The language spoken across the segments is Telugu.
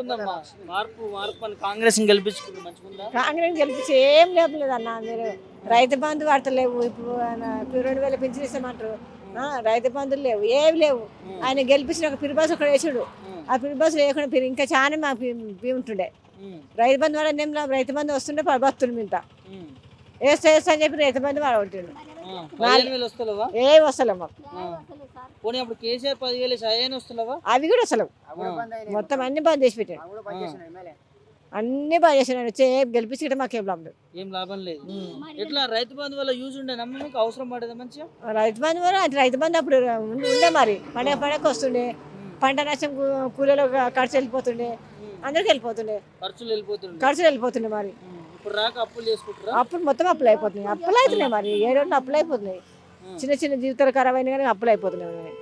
ఎట్లుందమ్మా మార్పు మార్పు అని కాంగ్రెస్ గెలిపించుకుంది. మంచిగుందా? కాంగ్రెస్ గెలిపించి ఏం లేదు అన్న మీరు రైతు బంధు పడతలేవు ఇప్పుడు ఆయన రెండు వేల పింఛన్ ఇస్తామంటారు. ఆ, రైతు బంధులు లేవు. ఏవి లేవు. ఆయన గెలిపించిన ఒక పిరిబాస్ ఒకటి వేసాడు. ఆ పిరిబాస్ లేకుండా పిరి- ఇంకా చాలా మాకు ఉంటుండే. రైతు బంధు ఏం లాభం? రైతు బంధు వస్తుండే బతులు మింత. ఉమ్, వేస్తా వేస్తా అని చెప్పి రైతు బంధు వేలు వస్తలేవా? ఏ వస్తలేవు. పోనీ అప్పుడు కేసీఆర్ పదివేలు సహాయాన్ని వస్తలేవా? అవి కూడా వస్తలేవు. మొత్తం అన్ని బంద్ చేసి పెట్టాడు. అన్ని బంద్ చేసినాడు. వచ్చి గెలిపించుకుంటే మాకేం లాభం లేదు. ఏం లాభం లేదు. ఎట్లా? రైతు బంధు వల్ల యూజ్ ఉండే మీకు అవసరం పడేదా మంచిగా? రైతు బంధు అంటే రైతు బంధు అప్పుడు ఉండి- ఉండే మరి. పండగ పండగ వస్తుండే. పంట నష్టం కూ- కూలీలో ఖర్చు వెళ్ళిపోతుండే. అందరికి వెళ్ళిపోతుండే. ఖర్చులు వెళ్ళిపోతుండే. ఖర్చులు వెళ్ళిపోతుండే మరి. ఇప్పుడు రాక అప్పులు చేసుకుంటారా? మొత్తం అప్పులు అయిపోతున్నాయి. అప్పులు అవుతున్నాయి మరి. ఏడు అప్పులు అయిపోతున్నాయి. చిన్న చిన్న జీవితాలు ఖరాబ్ అయినా కానీ అప్పులు అయిపోతున్నాయి మరి.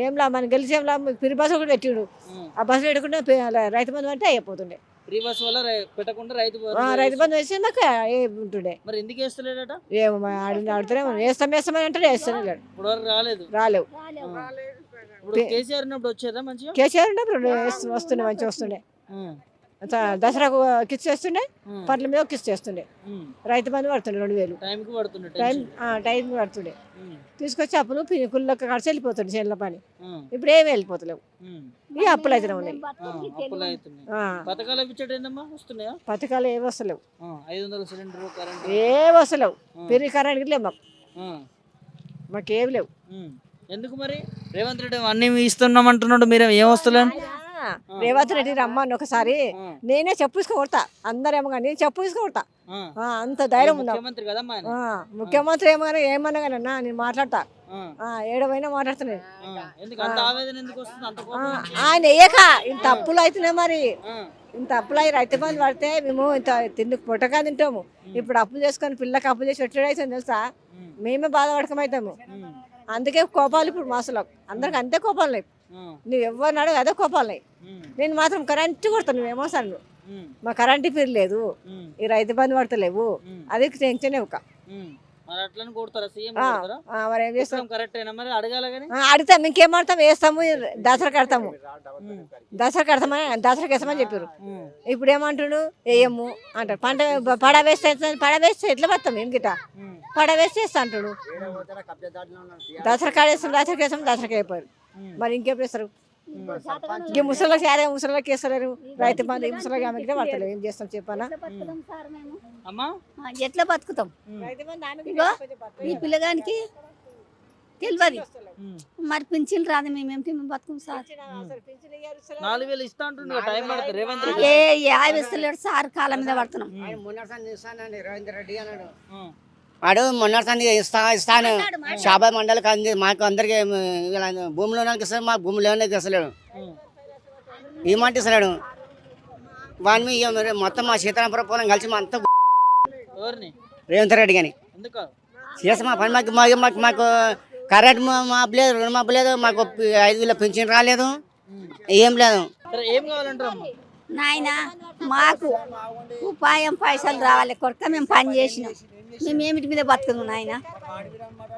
ఏం లా మన గెలిచి ఏం లా పిరి బస్సు ఒకటి పెట్టిండు. ఆ. బస్సు పెట్టుకుంటే పే- అలా రైతు బంధు అంటే అయిపోతుండే. ఫ్రీ బస్ వల్ల పెట్టకుండా రైతు రైతు బంధు వేస్తే మాకు ఏ ఉంటుండే. మరి ఎందుకు వేస్తలేడట? ఏమో ఆడుతూనే. వేస్తాం వేస్తామని అంటే వేస్తూనే ఇప్పుడు రాలేదు. రాలేవు. కేసీఆర్ ఉన్నప్పుడు వచ్చేదా మంచిగా? కేసీఆర్ ఉన్నప్పుడు వేస్తు- వస్తుండే మంచిగా వస్తుండే. దసరాకు కిస్ చేస్తుండే పట్ల మీద కిస్ చేస్తుండే. రైతు బంధు పడుతుండే రెండు వేలు. టైం పడుతుండే. తీసుకొచ్చి అప్పులు కుళ్ళకి ఖర్చు వెళ్ళిపోతుండే చేనుల పని. ఇప్పుడు ఏమి వెళ్ళిపోతలేవు. ఈ అప్పులు అయితే ఉన్నాయి. పథకాలు ఏవి వస్తలేవు. ఆ, ఐదు వందల సిలిండర్ కరెంట్. ఏ వస్తలేవు. పెరిగి కరెంట్ లేవు మాకు. మాకు ఏవి లేవు. ఎందుకు మరి? రేవంత్ రెడ్డి అన్ని ఇస్తున్నాం అంటున్నాడు మీరు ఏం వస్తలేను ఆ, రేవంత్ రెడ్డి రమ్మని ఒకసారి. నేనే చెప్పు కొడతా అందరేమో కానీ నేను చెప్పు కొడతా ఆ, అంత ధైర్యం ఉందా? ముఖ్యమంత్రి ఏమో ఏమన్నా కానీ అన్నా నేను మాట్లాడతా. ఏడవైనా ఆ, ఆయన వేయక ఇంత అప్పులు అవుతున్నాయి మరి. ఇంత అప్పులు అయి రైతు బంధు పడితే మేము ఇంత తిండి పుట్టగా తింటాము. ఇప్పుడు అప్పులు చేసుకొని పిల్లకి అప్పులు చేసి పెట్టడం అవుతుంది తెలుసా? మేమే బాధపడకమవుతాము అందుకే కోపాలు ఇప్పుడు మాసలకు అందరికి అంతే కోపాలు లేవు. నువ్వు ఎవరిని అడుగు అదే కోపాలు. నేను మాత్రం కరెంటు కొడతాను నువ్వు ఉమ్, మా కరెంటు పీరు లేదు. ఈ రైతు బంధు పడతలేవు. అది టెన్షన్ ఒక. మరి ఏం చేస్తాం? అడుగుతాం ఇంకేం ఆడతాం వేస్తాము దసరా కడతాము. దసరా కడతామని దసరాకి వేస్తామని చెప్పారు. ఇప్పుడు ఏమంటుండు? వేయము అంటారు పంట పడ వేస్తే పడ వేస్తే ఎట్లా పడతాం ఏం గిట్ట? పడ వేస్తే వేస్తా అంటాడు. దసరా కాడ వేస్తాం దసరాకి వేస్తాం దసరాకి అయిపోయారు. మరి ఇంకేం చేస్తారు? ఈ ముసలికి సారే ముసలికి వేస్తలేరు రైతు బంధు ఈ ముసలికి ఆమెకి పడతలేరు ఏం చేస్తాం చెప్పానా? అమ్మా? ఆ, ఎట్లా బతుకుతాం? ఇగో ఈ పిల్లగానికి తెలియదు. మరి పింఛన్ రాదు మేమేం తిని బతుకుం సార్. నాలుగు వేలు ఇస్తా అంటుండే టైం పడుతుంది. రేవంత్ రెడ్డి ఏ యాభై ఇస్తలేడు సార్ కాళ్ళ మీద పడుతున్నాం. రేవంత్ రెడ్డి అన్నాడు. వాడు మొన్నటిసారి ఇస్తా ఇస్తాను షాబాద్ మండలికి అంది మాకు అందరికి భూమిలో ఇస్తాడు మా భూమిలో ఇస్తలేడు. ఉమ్, ఈ మాట ఇస్తలేడు? వాని మీద ఇక మరి మొత్తం మా సీతారామపురం పొలం కలిసి మా అంతా రేవంత్ రెడ్డి కానీ ఎందుకు? చేస్తే మా పని మాకు మాకు మాకు మాకు కరెంట్ మాపు లేదు రుణ మాపు లేదు మాకు ఐదు వేల పెన్షన్ రాలేదు. ఏం లేదు. ఏం కావాలంటారు నాయన మాకు ఉపాయం పైసలు రావాలి కొడుక మేము పని చేసినాం. మేము ఏమిటి మీద బతుకుదాం నాయన?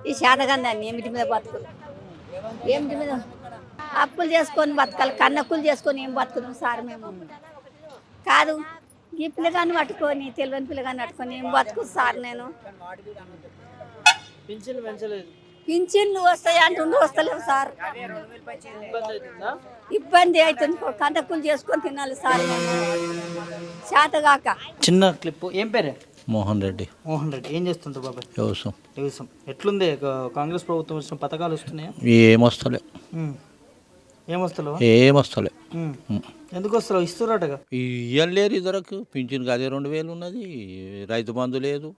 ఈ శాతగంధాన్ని ఏమిటి మీద బతుకుదాం ఏమిటి మీద? అప్పులు చేసుకొని బతకాలి కన్నక్కులు చేసుకొని ఏం బతుకుదాం సార్ మేము? కాదు ఈ పిల్లగాన్ని పట్టుకొని తెలియని పిల్లగాన్ని పట్టుకొని ఏం బతుకు సార్ నేను? పింఛన్లు వస్తాయి అంటుండు వస్తలేవు సార్. ఇబ్బంది అవుతుందా కందక్కులు చేసుకొని తినాలి సార్ మేము. చేతగాక చిన్న క్లిప్ ఏం పేరే? మోహన్ రెడ్డి. మోహన్ రెడ్డి. ఏం చేస్తుంటారు బాబాయ్? వ్యవసాయం వ్యవసాయం ఎట్లుంది? కాంగ్రెస్ ప్రభుత్వం వచ్చిన పథకాలు వస్తున్నాయా? ఏమొస్తలే. ఉమ్. ఏం వస్తలేవా ఏమొస్తలే. ఎందుకు వస్తలేవు? ఇస్తున్నట్టుగా ఇయ్యలేరు ఇద్దరకు. పింఛన్కి అదే రెండు వేలు ఉన్నది. రైతు బంధు లేదు.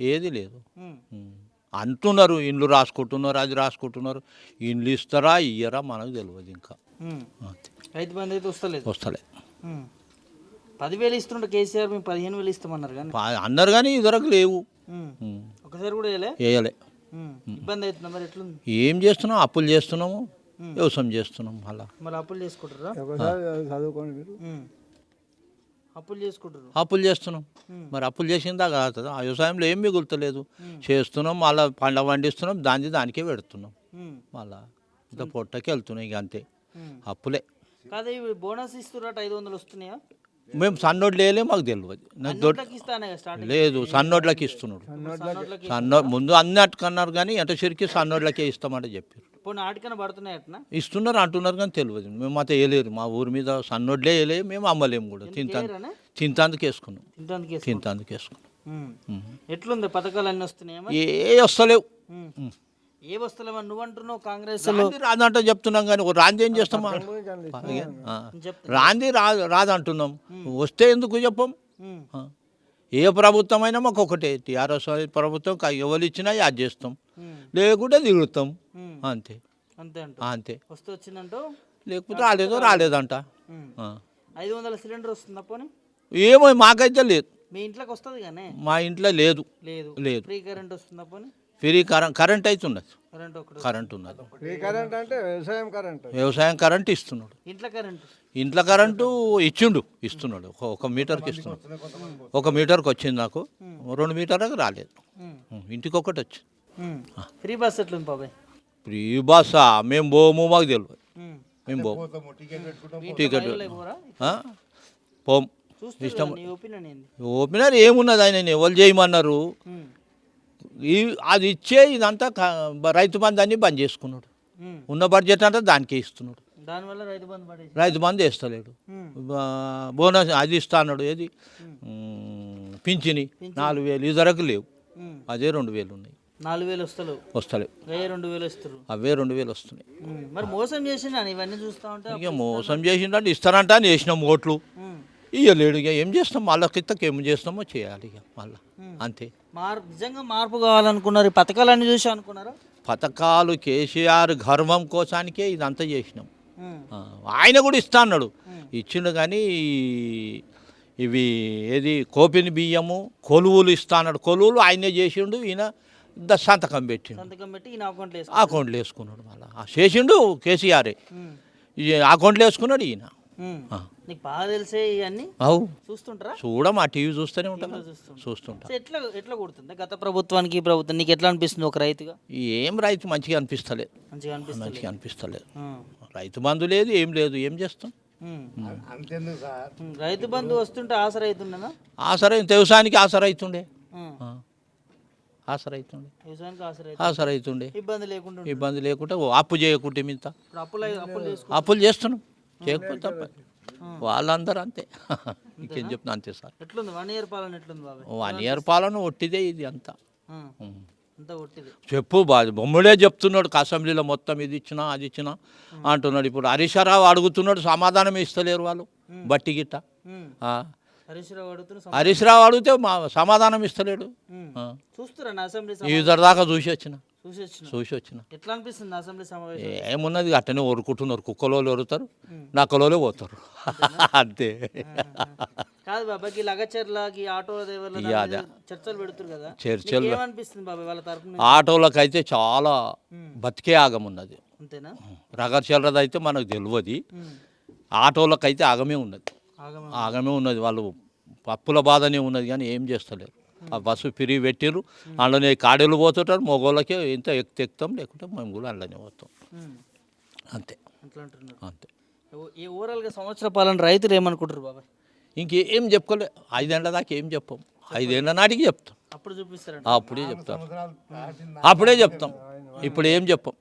ఏది లేదు. అంటున్నారు. ఇండ్లు రాసుకుంటున్నారు అది రాసుకుంటున్నారు. ఇండ్లు ఇస్తారా ఇయ్యరా మనకు తెలియదు ఇంకా. రైతు బంధు అయితే వస్తలేదు? వస్తలే. పదివేలు ఇస్తుంటే కేసీఆర్ మేము పదిహేను వేలు ఇస్తామన్నారు కానీ. అన్నారు కానీ ఇద్దరకు లేవు. ఒకసారి కూడా వేయలే? వేయలే. ఇబ్బంది అవుతుందా మరి? ఎట్లుంది? ఏం చేస్తున్నాం? అప్పులు చేస్తున్నాము. వ్యవసాయం చేస్తున్నాం అలా మరి అప్పులు చేసుకుంటారా ఉమ్. అప్పులు చేసుకుంటారు అప్పులు చేస్తున్నాం. మరి అప్పులు చేసిందా కాదు ఆ వ్యవసాయంలో ఏం మిగులుతలేదు. చేస్తున్నాం మళ్ళీ పంట పండిస్తున్నాం దాన్ని దానికే పెడుతున్నాం. మళ్ళా ఇంత పొట్టకి వెళ్తున్నాయి ఇక అంతే. అప్పులే. కాదు ఇవి బోనస్ ఇస్తున్నట్టు ఐదు వందలు వస్తున్నాయా? మేము సన్నోడ్లు వేయలే మాకు తెలియదు నాకు దొడ్డు లేదు సన్నోడ్లకి ఇస్తున్నాడు. సన్నో ముందు అన్నట్టుకన్నారు కానీ ఎంట చిరికి సన్నోడ్లకే ఇస్తామంటే చెప్పారు. ఇస్తున్నారు అంటున్నారు కానీ తెలియదు మేము మాతో వేయలేరు. మా ఊరి మీద సన్నోడ్లే వేయలే మేము అమ్మలేము కూడా. వేయరానా? తింటాందుకు వేసుకున్నాం. తింటాందుకు వేసుకున్నాం. ఎట్లుంది? పథకాలు అన్నీ వస్తున్నాయా? ఏ వస్తలేవు. ఏ వస్తలేమని నువ్వు అంటున్నావు కాంగ్రెస్ రాంది రాదంటే చెప్తున్నాం కానీ రాంది ఏం చేస్తాం ఆ. చెప్తా రాంది రా రాదంటున్నాం వస్తే ఎందుకు చెప్పం. ఏ ప్రభుత్వం అయినా మాకు ఒకటే. టీఆర్ఎస్ ప్రభుత్వం ఎవరు ఇచ్చినా యాడ్ చేస్తాం. లేకుంటే దిగుతాం. అంతే. అంతే అంట ఆ, అంతే. వస్తూ వచ్చిందంటూ లేకపోతే రాలేదో రాలేదంట. ఐదు వందల సిలిండర్ వస్తుందా పోనీ? ఏమో మాకైతే లేదు. మీ ఇంట్లోకి వస్తుంది కానీ? మా ఇంట్లో లేదు. లేదు. లేదు. ఫ్రీ కరెంట్ వస్తుందా పోనీ? ఫ్రీ కరెంట్ కరెంట్ అయితే ఉన్నది కరెంట్ ఒకటి కరెంట్ ఉన్నది. ఫ్రీ కరెంట్ అంటే వ్యవసాయం కరెంట్. వ్యవసాయం కరెంట్ ఇస్తున్నాడు. ఇంట్లో కరెంట్. ఇంట్లో కరెంటు ఇచ్చిండు ఇస్తున్నాడు. ఒక- మీటర్కి ఇస్తున్నాడు. ఒక మీటర్కి వచ్చింది నాకు రెండు మీటర్లకు రాలేదు. ఇంటికి ఒకటి వచ్చింది. ఫ్రీ బస్ ఎట్లుంది బాబాయ్? ఫ్రీ బస్సా మేము పోము మాకు తెలియదు. మేము. పోము టికెట్? పోం. ఏంది? ఓపెనర్ ఏమున్నది ఆయన? ఎవరు చేయమన్నారు? అది ఇచ్చే ఇదంతా రైతు బంధు అన్ని బంద్ చేసుకున్నాడు. ఉన్న బడ్జెట్ అంతా దానికే ఇస్తున్నాడు. దానివల్ల రైతు బంధు వేస్తలేడు బోనస్ అది ఇస్తా అన్నాడు ఏది? పింఛని. నాలుగు వేలు. ఇదివరకు లేవు. అదే రెండు వేలు ఉన్నాయి. నాలుగు వేలు వస్తలేవు. వస్తలేవు. వెయ్యి రెండు వేలు అవే రెండు వేలు వస్తున్నాయి. మరి మోసం చేసిండా? ఇవన్నీ చూస్తా ఉంటే ఇక మోసం చేసిందంటే ఇస్తారంట అని వేసినాం ఓట్లు. ఇయ్యలేడు ఇక. ఏం చేస్తాం? మళ్ళీ కిత్తకి ఏం చేస్తామో చేయాలి ఇక మళ్ళీ. అంతే. మార్ నిజంగా మార్పు కావాలనుకున్నారు. ఈ పథకాలన్నీ చూసి అనుకున్నారా? పథకాలు కేసీఆర్ గర్వం కోసానికే ఇదంతా చేసినాం. ఆయన కూడా ఇస్తా అన్నాడు. ఇచ్చిండు కానీ ఇవి ఏది కోపిని బియ్యము కొలువులు ఇస్తా అన్నాడు. కొలువులు ఆయనే చేసిండు ఈయన ద- సంతకం పెట్టిండు. సంతకం పెట్టి ఈయన అకౌంట్లో వేసుకో అకౌంట్లో వేసుకున్నాడు మళ్ళీ. చేసిండు కేసీఆరే. అకౌంట్లో వేసుకున్నాడు ఈయన. నీకు బాగా తెలిసే ఇవన్నీ అవు. చూస్తుంటారా? చూడం ఆ టీవీ చూస్తూనే ఉంటాం. టీవీలో చూస్తుంటా. ఎట్లా ఎట్లా కొడుతుంది? గత ప్రభుత్వానికి ఈ ప్రభుత్వం నీకు ఎట్లా అనిపిస్తుంది ఒక రైతుగా? ఏం రైతు మంచిగా అనిపిస్తలేదు. మంచిగా అనిపిస్తుంది మంచిగా అనిపిస్తలేదు. రైతు బంధు లేదు ఏం లేదు ఏం చేస్తాం. అంతేందుకు సార్. రైతు బంధు వస్తుంటే ఆశ రైతుండనా ఆసరై వ్యవసాయానికి ఆసరైతుండే ఉమ్. ఆ. ఆసరైతుండే వ్యవసాయానికి ఆశ రైతు ఆసరైతుండే ఇబ్బంది లేకుండా. ఇబ్బంది లేకుంటే ఓ అప్పు చేయకుంటే మింత. ఇప్పుడు అప్పులు అప్పులు చేసుకో అప్పులు చేస్తున్నాం. చేయకపోతే తప్ప వాళ్ళందరూ అంతే. ఇంకేం చెప్తున్నా అంతే సార్. ఎట్లుంది? వన్ ఇయర్ పాలన ఎట్లుంది వన్ ఇయర్ పాలన ఒట్టిదే ఇది అంతా. చెప్పు బా బొమ్మడే చెప్తున్నాడు అసెంబ్లీలో మొత్తం ఇది ఇచ్చినా అది ఇచ్చినా అంటున్నాడు. ఇప్పుడు హరీశ్వరరావు అడుగుతున్నాడు సమాధానం ఇస్తలేరు వాళ్ళు బట్టి గిట్ట. ఉమ్. ఆ. హరీష్ రావు అడుగుతున్న సమ- హరీష్ రావు అడిగితే మా సమాధానం ఇస్తలేడు. ఉమ్. ఆ. చూస్తురా నా అసెంబ్లీ దాకా చూసి వచ్చిన. చూసి వచ్చిన ఎట్లా అనిపిస్తుంది నా అసెంబ్లీ సమావేశం? ఏమున్నది అట్టనే ఒరుకుంటున్నారు కుక్కలోళ్ళు ఒరుతారు నక్కలోలే పోతారు. అంతే. కాదు బాబాకి లగచర్లకి ఆటో. చర్చలు పెడుతురు కదా. చర్చలు. ఏమనిపిస్తుంది బాబాయ్ వాళ్ళ తరపున? ఆటోలకైతే చాలా బతికే ఆగం ఉన్నది అంతేనా అయితే మనకు తెలియదు. ఆటోలకైతే ఆగమే ఉన్నది. ఆగమ ఆగమే ఉన్నది. వాళ్ళు పప్పుల బాధనే ఉన్నది కానీ ఏం చేస్తలేరు. ఆ బస్సు ఫ్రీ పెట్టిర్రు. అందులోనే కాడీలు పోతుంటారు. మగోళ్ళకే ఎంత ఎక్కి ఎక్కుతాం లేకుంటే మేము కూడా అందులోనే పోతాం. అంతే. అంతే. ఈ ఓవరాల్గా సంవత్సర పాలన రైతులు ఏమనుకుంటారు బాబాయ్? ఇంకేం చెప్పుకోలే. ఐదేళ్ళ దాకా ఏం చెప్పాం. ఐదేళ్ళ నాటికి చెప్తాం. అప్పుడు చూపిస్తారంట. అప్పుడే చెప్తాం. అప్పుడే చెప్తాం. ఇప్పుడు ఏం చెప్పం.